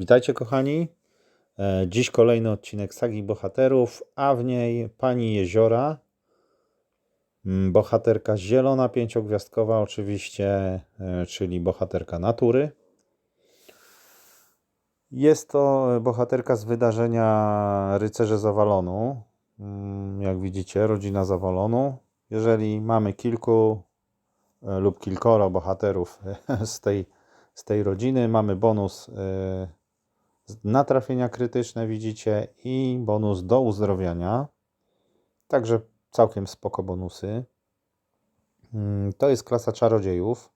Witajcie kochani. E, Dziś kolejny odcinek Sagi Bohaterów, a w niej Pani Jeziora, mm, bohaterka zielona, pięciogwiazdkowa oczywiście, e, czyli bohaterka natury. Jest to bohaterka z wydarzenia Rycerze Zawalonu. Mm, Jak widzicie, rodzina Zawalonu. Jeżeli mamy kilku e, lub kilkoro bohaterów z tej, z tej rodziny, mamy bonus e, na trafienia krytyczne widzicie i bonus do uzdrowienia. Także całkiem spoko bonusy. Mm, To jest klasa czarodziejów,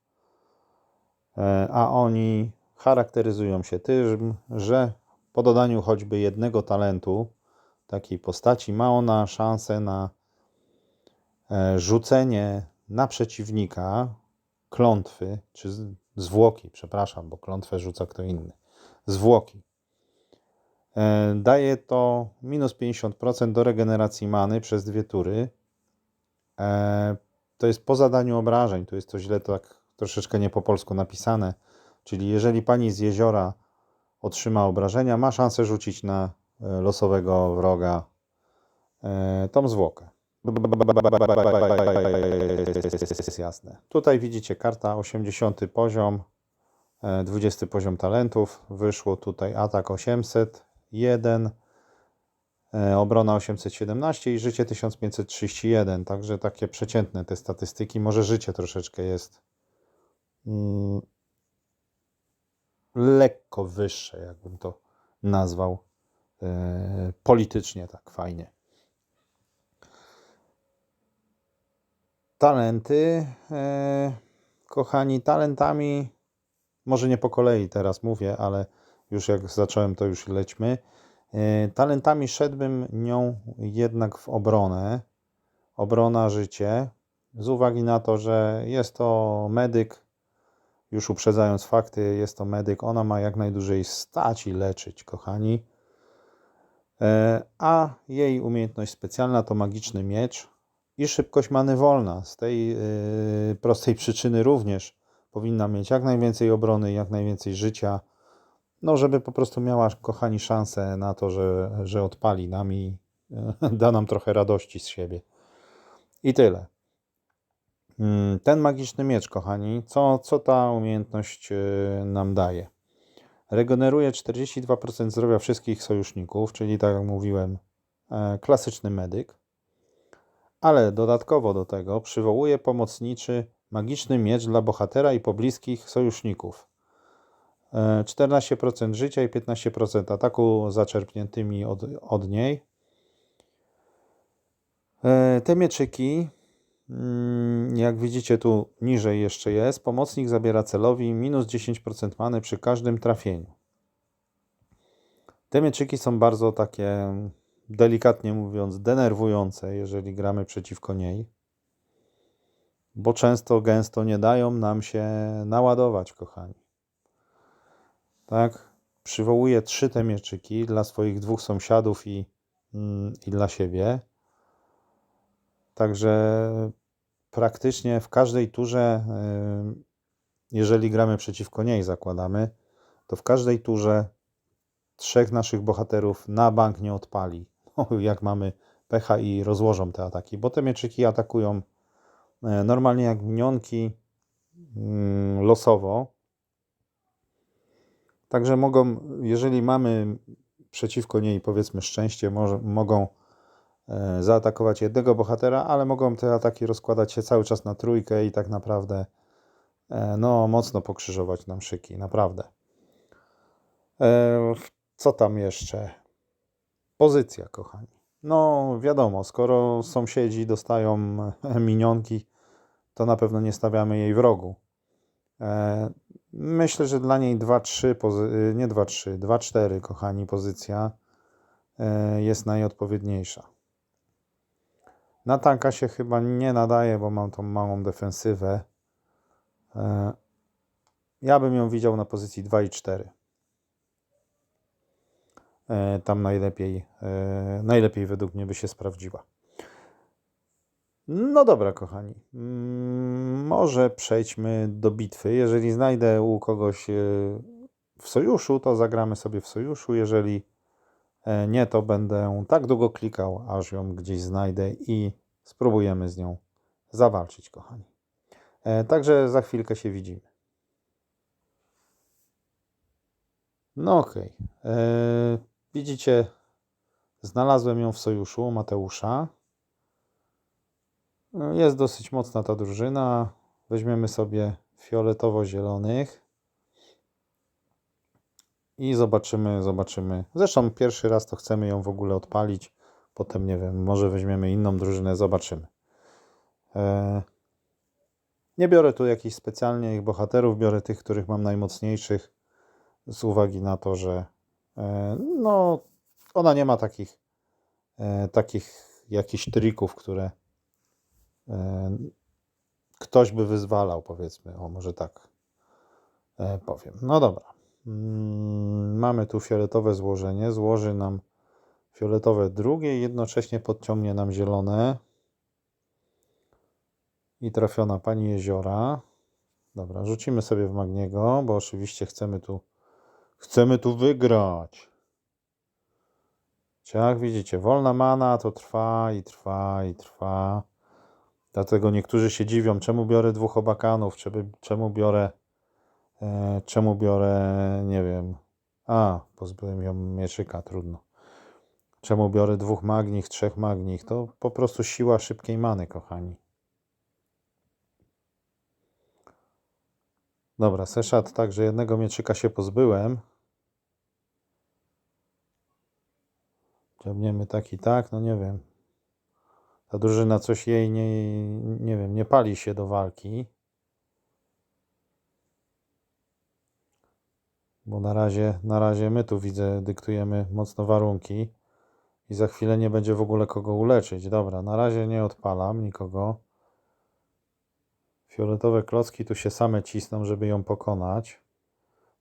E, a oni charakteryzują się tym, że po dodaniu choćby jednego talentu takiej postaci ma ona szansę na e, rzucenie na przeciwnika klątwy, czy zwłoki, przepraszam, bo klątwę rzuca kto inny. Zwłoki. Daje to minus 50% do regeneracji many przez dwie tury. To jest po zadaniu obrażeń, tu jest to źle tak troszeczkę nie po polsku napisane. Czyli jeżeli pani z jeziora otrzyma obrażenia, ma szansę rzucić na losowego wroga tą zwłokę. Jest jasne. Tutaj widzicie karta 80 poziom, 20 poziom talentów. Wyszło tutaj atak 800, 1, e, obrona 817 i życie 1531. Także takie przeciętne te statystyki. Może życie troszeczkę jest mm, lekko wyższe, jakbym to nazwał e, politycznie tak fajnie. Talenty, e, kochani, talentami, może nie po kolei teraz mówię, ale już jak zacząłem, to już lećmy. E, Talentami szedłbym nią jednak w obronę. Obrona, życie. Z uwagi na to, że jest to medyk, już uprzedzając fakty, jest to medyk, ona ma jak najdłużej stać i leczyć, kochani. E, A jej umiejętność specjalna to magiczny miecz i szybkość many wolna. Z tej e, prostej przyczyny również powinna mieć jak najwięcej obrony, jak najwięcej życia. No, żeby po prostu miała, kochani, szansę na to, że, że odpali nam i e, da nam trochę radości z siebie. I tyle. Mm, Ten magiczny miecz, kochani, co, co ta umiejętność e, nam daje? Regeneruje 42% zdrowia wszystkich sojuszników, czyli tak jak mówiłem, e, klasyczny medyk. Ale dodatkowo do tego przywołuje pomocniczy magiczny miecz dla bohatera i pobliskich sojuszników. E, 14% życia i 15% ataku zaczerpniętymi od, od niej. E, Te mieczyki, mm, jak widzicie tu niżej jeszcze jest, pomocnik zabiera celowi minus 10% many przy każdym trafieniu. Te mieczyki są bardzo takie, delikatnie mówiąc, denerwujące, jeżeli gramy przeciwko niej, bo często, gęsto nie dają nam się naładować, kochani. Tak, przywołuję trzy te mieczyki dla swoich dwóch sąsiadów i, mm, i dla siebie. Także praktycznie w każdej turze, y, jeżeli gramy przeciwko niej, zakładamy, to w każdej turze trzech naszych bohaterów na bank nie odpali. Jak mamy pecha i rozłożą te ataki, bo te mieczyki atakują e, normalnie jak minionki, mm, losowo. Także mogą, jeżeli mamy przeciwko niej powiedzmy szczęście, mogą e, zaatakować jednego bohatera, ale mogą te ataki rozkładać się cały czas na trójkę i tak naprawdę e, no mocno pokrzyżować nam szyki, naprawdę. E, Co tam jeszcze? Pozycja, kochani. No wiadomo, skoro sąsiedzi dostają minionki, to na pewno nie stawiamy jej w rogu. E, Myślę, że dla niej 2-3, pozy- nie 2-3, 2-4, kochani, pozycja e, jest najodpowiedniejsza. Na tanka się chyba nie nadaje, bo mam tą małą defensywę. E, Ja bym ją widział na pozycji 2 i 4. E, Tam najlepiej, e, najlepiej według mnie by się sprawdziła. No dobra, kochani. Mm, Może przejdźmy do bitwy. Jeżeli znajdę u kogoś e, w sojuszu, to zagramy sobie w sojuszu. Jeżeli e, nie, to będę tak długo klikał, aż ją gdzieś znajdę i spróbujemy z nią zawalczyć, kochani. E, Także za chwilkę się widzimy. No okej. E, Widzicie, znalazłem ją w sojuszu Mateusza. Jest dosyć mocna ta drużyna. Weźmiemy sobie fioletowo-zielonych. I zobaczymy, zobaczymy. Zresztą pierwszy raz to chcemy ją w ogóle odpalić. Potem nie wiem, może weźmiemy inną drużynę, zobaczymy. E, Nie biorę tu jakichś specjalnie ich bohaterów, biorę tych, których mam najmocniejszych, z uwagi na to, że e, no, ona nie ma takich, e, takich jakichś trików, które ktoś by wyzwalał, powiedzmy, o może tak e, powiem. No dobra. Mm, Mamy tu fioletowe złożenie, złoży nam fioletowe drugie i jednocześnie podciągnie nam zielone. I trafiona pani jeziora. Dobra, rzucimy sobie w Magniego, bo oczywiście chcemy tu chcemy tu wygrać. Jak widzicie, wolna mana to trwa i trwa i trwa. Dlatego niektórzy się dziwią, czemu biorę dwóch obakanów, czemu, biorę e, czemu biorę, nie wiem. A, pozbyłem ją mieczyka, trudno. Czemu biorę dwóch magnich, trzech magnich? To po prostu siła szybkiej many, kochani. Dobra, Seszat, także jednego mieczyka się pozbyłem. Ciągniemy tak i tak, no nie wiem. Ta drużyna coś jej nie, nie wiem, nie pali się do walki. Bo na razie, na razie my tu widzę, dyktujemy mocno warunki i za chwilę nie będzie w ogóle kogo uleczyć. Dobra, na razie nie odpalam nikogo. Fioletowe klocki tu się same cisną, żeby ją pokonać.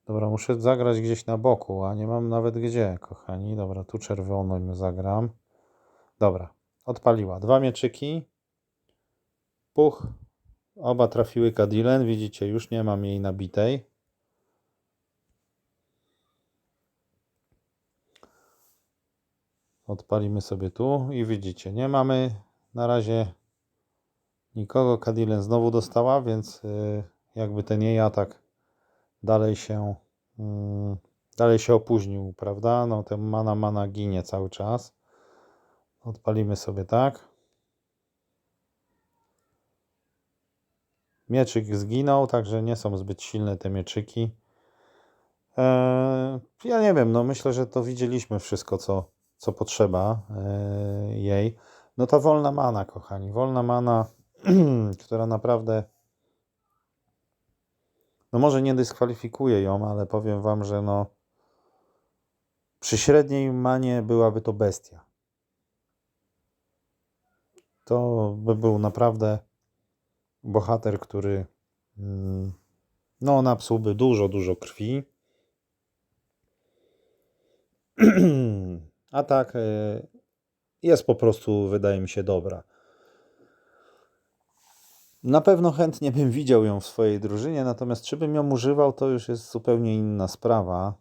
Dobra, muszę zagrać gdzieś na boku, a nie mam nawet gdzie, kochani. Dobra, tu czerwoną zagram. Dobra, odpaliła. Dwa mieczyki. Puch. Oba trafiły Kadilen. Widzicie, już nie mam jej nabitej. Odpalimy sobie tu i widzicie, nie mamy na razie nikogo. Kadilen znowu dostała, więc y, jakby ten jej atak dalej się mm, dalej się opóźnił, prawda? No ten mana mana ginie cały czas. Odpalimy sobie tak. Mieczyk zginął, także nie są zbyt silne te mieczyki. Eee, ja nie wiem, no myślę, że to widzieliśmy wszystko, co, co potrzeba eee, jej. No ta wolna mana, kochani, wolna mana, która naprawdę no może nie dyskwalifikuje ją, ale powiem wam, że no przy średniej manie byłaby to bestia. To by był naprawdę bohater, który mm, no napsułby dużo, dużo krwi. A tak e, jest po prostu, wydaje mi się, dobra. Na pewno chętnie bym widział ją w swojej drużynie, natomiast czy bym ją używał, to już jest zupełnie inna sprawa.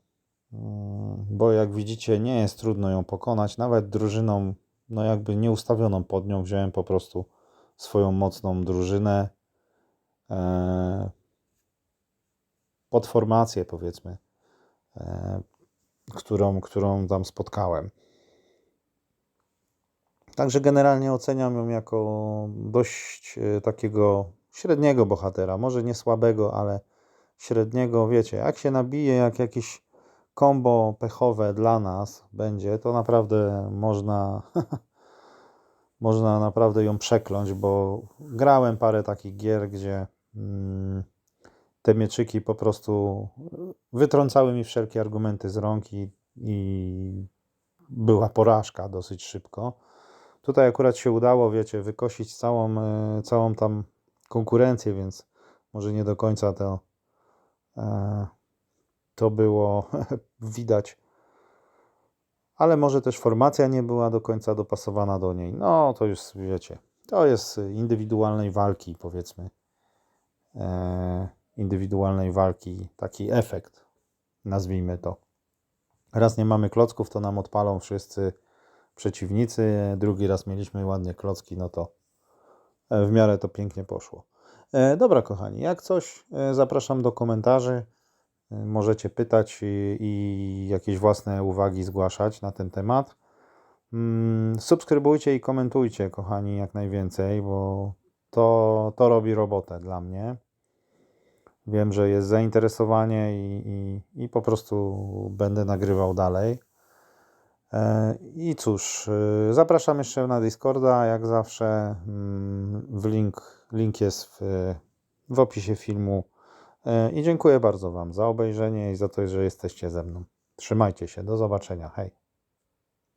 Mm, Bo jak widzicie, nie jest trudno ją pokonać. Nawet drużyną, no jakby nieustawioną pod nią, wziąłem po prostu swoją mocną drużynę e, pod formację, powiedzmy, e, którą, którą tam spotkałem. Także generalnie oceniam ją jako dość e, takiego średniego bohatera. Może nie słabego, ale średniego. Wiecie, jak się nabije, jak jakieś kombo pechowe dla nas będzie, to naprawdę można, można naprawdę ją przekląć, bo grałem parę takich gier, gdzie mm, te mieczyki po prostu wytrącały mi wszelkie argumenty z rąk i, i była porażka dosyć szybko. Tutaj akurat się udało, wiecie, wykosić całą, e, całą tam konkurencję, więc może nie do końca to, e, to było widać. Ale może też formacja nie była do końca dopasowana do niej. No, to już wiecie, to jest indywidualnej walki, powiedzmy. E, indywidualnej walki taki efekt. nazwijmy to. Raz nie mamy klocków, to nam odpalą wszyscy przeciwnicy. Drugi raz mieliśmy ładnie klocki, no to e, w miarę to pięknie poszło. E, Dobra, kochani, jak coś, e, zapraszam do komentarzy. Możecie pytać i, i jakieś własne uwagi zgłaszać na ten temat. Mm, Subskrybujcie i komentujcie, kochani, jak najwięcej, bo to, to robi robotę dla mnie. Wiem, że jest zainteresowanie i, i, i po prostu będę nagrywał dalej. E, I cóż, e, zapraszam jeszcze na Discorda, jak zawsze. mm, W link, link jest w, w opisie filmu. E, I dziękuję bardzo Wam za obejrzenie i za to, że jesteście ze mną. Trzymajcie się, do zobaczenia. Hej.